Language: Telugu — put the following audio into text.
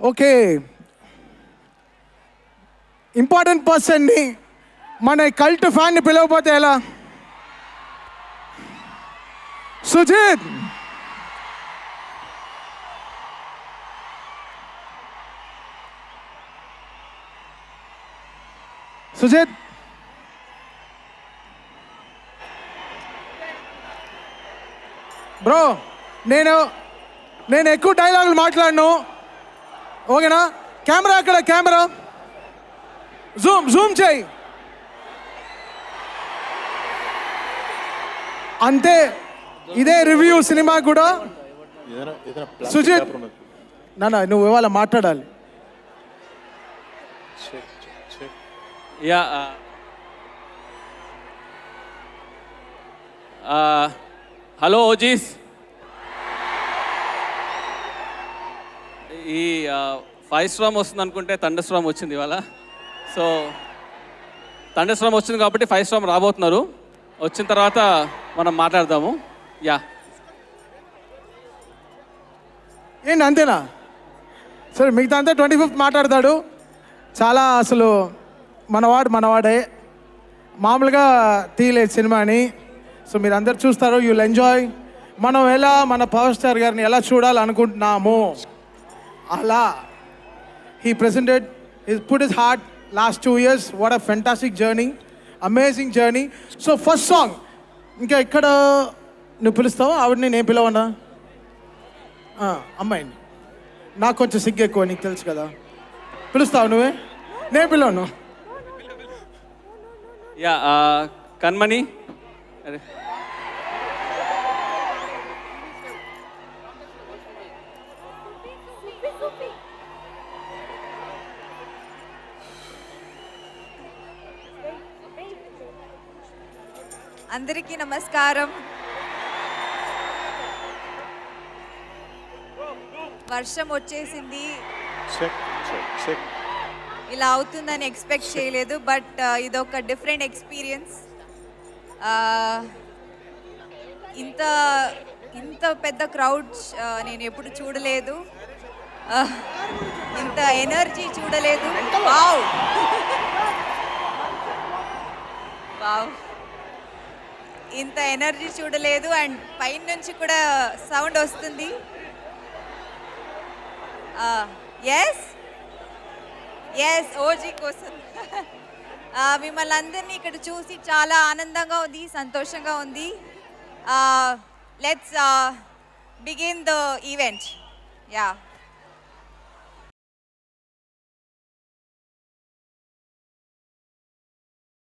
ఓకే. ఇంపార్టెంట్ పర్సన్ని మన కల్ట్ ఫ్యాన్ని పిలవకపోతే ఎలా? సుజిత్! సుజిత్! బ్రో నేను నేను ఎక్కువ డైలాగులు మాట్లాడను. ఓకేనా కెమెరా అక్కడ కెమెరా జూమ్ జూమ్ చేయి అంతే ఇదే రివ్యూ సినిమా కూడా ఏదైనా ఏదైనా plastic సుజిత్. paper ఉన్నది. నాన్న నువ్వు ఇవాళ మాట్లాడాలి Check, check, check. Yeah hello OGs ఈ ఫైవ్ స్ట్రామ్ వస్తుంది అనుకుంటే తండర్ స్ట్రామ్ వచ్చింది ఇవాళ. సో తండర్ స్ట్రామ్ వచ్చింది కాబట్టి ఫైవ్ స్ట్రామ్ రాబోతున్నారు. వచ్చిన తర్వాత మనం మాట్లాడదాము. యా. ఏంటి అంతేనా? సరే మిగతా అంతా ట్వంటీ ఫిఫ్త్ మాట్లాడతాడు. చాలా అసలు మనవాడు మనవాడే. మామూలుగా తీయలేదు సినిమాని సో మీరు అందరు చూస్తారు యూల్ ఎంజాయ్. మనం ఎలా మన పవర్ స్టార్ గారిని ఎలా చూడాలనుకుంటున్నాము? అలా he presented his put his heart last two years what a fantastic journey amazing journey so first song ఇంకా ఎక్కడ నువ్వు పిలుస్తావు? ఆవిడని నేను పిలవనా? అమ్మాయిని. నాకు కొంచెం సిగ్గు ఎక్కువ నీకు తెలుసు కదా. పిలుస్తావు నువ్వే? నేను పిలవను. Yeah uh, Kanmani. అరే అందరికీ నమస్కారం. వర్షం వచ్చేసింది. ఇలా అవుతుందని ఎక్స్పెక్ట్ చేయలేదు బట్ ఇదొక డిఫరెంట్ ఎక్స్పీరియన్స్ ఇంత ఇంత పెద్ద క్రౌడ్ నేను ఎప్పుడు చూడలేదు. Uh, ఇంత ఎనర్జీ చూడలేదు. వావ్ వావ్ ఇంత ఎనర్జీ చూడలేదు అండ్ పైన నుంచి కూడా సౌండ్ వస్తుంది. ఎస్ ఎస్ ఓజీ కోసం. మిమ్మల్ని అందరినీ ఇక్కడ చూసి చాలా ఆనందంగా ఉంది సంతోషంగా ఉంది. Let's begin the event yeah